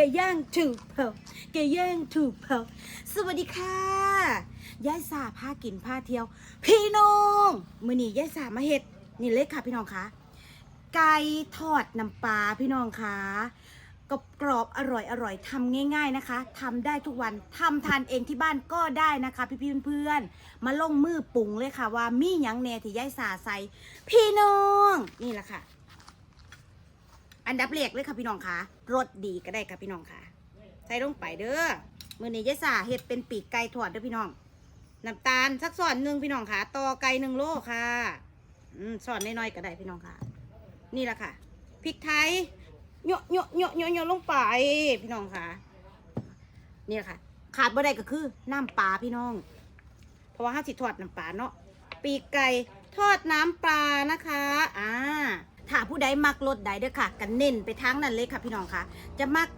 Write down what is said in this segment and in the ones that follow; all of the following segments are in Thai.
ไก่ย่างถูกเผาไก่ย่างถูกเผาสวัสดีค่ะยายสาพากินพาเที่ยว พี่น้องมือนี้ยายสามาเห็ดนี่เลยค่ะพี่น้องคะไก่ทอดน้ำปลาพี่น้องคะกรอบกรอบอร่อยอร่อยทำง่าย ๆนะคะทำได้ทุกวันทำทานเองที่บ้านก็ได้นะคะ พี่ๆเพื่อนๆมาลงมือปรุงเลยค่ะว่ามีหยังแน่ที่ยายสาใส่พี่น้องนี่แหละค่ะ อันดับแรกเลยค่ะพี่น้องคะรสดีก็ได้ค่ะพี่น้องค่ะ ใส่ลงไปเด้อมือนี้ยายสาเฮ็ดเป็นปีกไก่ทอดเด้อพี่น้องน้ำตาลสักส่วนหนึ่งพี่น้องค่ะต่อไก่หนึ่งโลค่ะอืมส่วนน้อยๆก็ได้พี่น้องค่ะ นี่แหละค่ะพริกไทยโยะโยะโยะโยะโยะลงไปพี่น้องค่ะนี่แหละค่ะ ขาดบ่ได้ก็คือน้ำปลาพี่น้อง เพราะว่าห้าสิทอดน้ำปลาเนาะปีกไก่ทอดน้ำปลานะคะ อ่า ถ้าผู้ใดมักรสใดเด้อค่ะกันเน้นไปทางนั้นเลยค่ะพี่น้องค่ะ จะมัก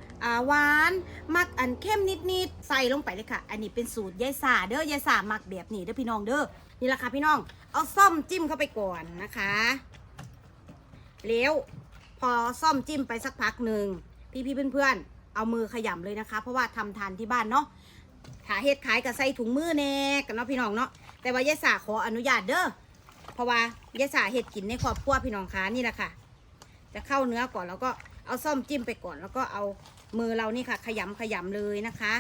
หวานมักอันเข้มนิดๆใส่ลงไปเลยค่ะ อันนี้เป็นสูตรยายสาเด้อยายสามักแบบนี้เด้อพี่น้องเด้อนี่แหละค่ะพี่น้อง เอาซ่อมจิ้มเข้าไปก่อนนะคะแล้วพอซ่อมจิ้มไปสักพักหนึ่งพี่ๆเพื่อนๆ เอามือขยำเลยนะคะ เพราะว่าทำทานที่บ้านเนาะถ้าเฮ็ดขายกับใส่ถุงมือแน่กันเนาะพี่น้องเนาะแต่ว่ายายสาขออนุญาตเด้อ ราะว่ายายสาเห็ดกินในครอบครัวพี่น้องค้านี่แหละค่ะ จะเข้าเนื้อก่อนแล้วก็เอาซ่อมจิ้มไปก่อน แล้วก็เอามือเรานี่ค่ะ ขยำขยำเลยนะคะ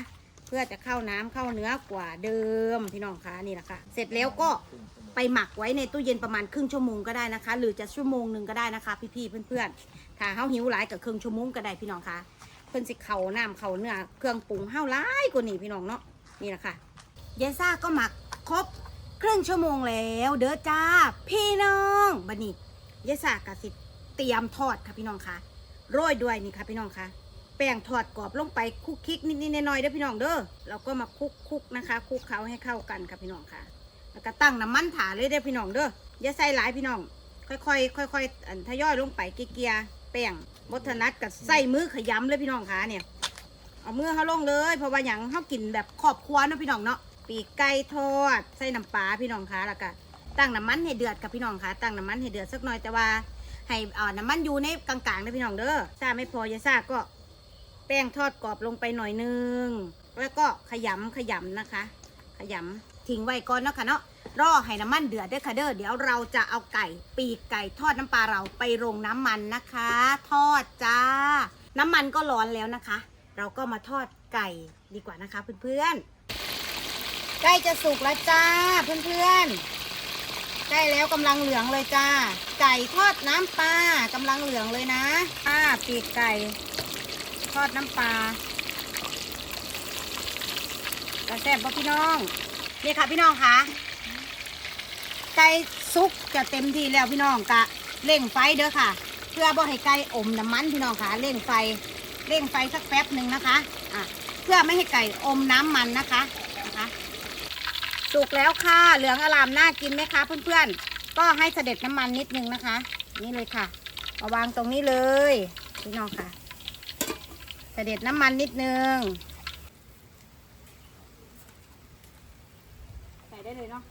เพื่อจะเข้าน้ำเข้าเนื้อกว่าเดิมพี่น้องคะนี่แหละค่ะ เสร็จแล้วก็ไปหมักไว้ในตู้เย็นประมาณครึ่งชั่วโมงก็ได้นะคะ หรือจะชั่วโมงหนึ่งก็ได้นะคะ พี่ๆเพื่อนๆถ้าเฮาหิวหลายกับครึ่งชั่วโมงก็ได้พี่น้องคะเพิ่นสิเข่าน้ำเข่าเนื้อเครื่องปรุงเฮาหลายกว่านี้พี่น้องเนาะนี่แหละค่ะยายซ่าก็หมักครบ ครึ่งชั่วโมงแล้วเด้อจ้า พี่น้องบันนี้ยายสากะสิเตรียมทอดค่ะพี่น้องค่ะโรยด้วยนี่ค่ะพี่น้องค่ะ แป้งทอดกรอบลงไปคลุกคลิกนิดๆหน่อยๆเด้อพี่น้องเด้อเราก็มาคลุกคุกนะคะคลุกเคล้าให้เข้ากันค่ะพี่น้องค่ะ แล้วก็ตั้งน้ำมันถาเลยเด้อพี่น้องเด้ออย่าใส่หลายพี่น้อง ค่อยๆค่อยๆอันทยอยลงไปเกียร์แป้งบดถนัดกับใส่มือขยำเลยพี่น้องค่ะเนี่ยเอามือเขาลงเลย เพราะว่าอย่างเขากินแบบครอบครัวเนาะพี่น้องเนาะ ปีกไก่ทอดใส่น้ำปลาพี่น้องคะแล้วก็ตั้งน้ำมันให้เดือดกับพี่น้องคะตั้งน้ำมันให้เดือดสักหน่อยแต่ว่าให้อ่าน้ำมันอยู่ในกลางๆนะพี่น้องเด้อซาไม่พอยาซาก็แป้งทอดกรอบลงไปหน่อยนึงแล้วก็ขยำขยำนะคะ ขยำทิ้งไว้ก่อนเนาะค่ะเนาะรอให้น้ำมันเดือดด้อค่ะเด้อเดี๋ยวเราจะเอาไก่ ปีกไก่ทอดน้ำปลาเราไปลงน้ำมันนะคะ ทอดจ้า น้ำมันก็ร้อนแล้วนะคะ เราก็มาทอดไก่ดีกว่านะคะเพื่อนๆ ใกล้จะสุกแล้วจ้าเพื่อนๆใกล้แล้วกำลังเหลืองเลยจ้า ไก่ทอดน้ำปลากำลังเหลืองเลยนะอ่าปีกไก่ ทอดน้ำปลาจะแซ่บป่ะพี่น้องนี่ค่ะพี่น้องคะไก่สุกจะเต็มที่แล้วพี่น้องกะเร่งไฟเด้อค่ะ เพื่อบ่ให้ไก่อมน้ำมันพี่น้องค่ะเร่งไฟเร่งไฟสักแป๊บหนึ่งนะคะอะเพื่อไม่ให้ไก่อมน้ำมันนะคะ สุกแล้วค่ะ เหลืองอลามน่ากินไหมคะเพื่อนๆ ก็ให้เสด็จน้ำมันนิดนึงนะคะ นี่เลยค่ะมาวางตรงนี้เลยพี่น้องค่ะ เสด็จน้ำมันนิดนึง ใส่ได้เลยเนาะ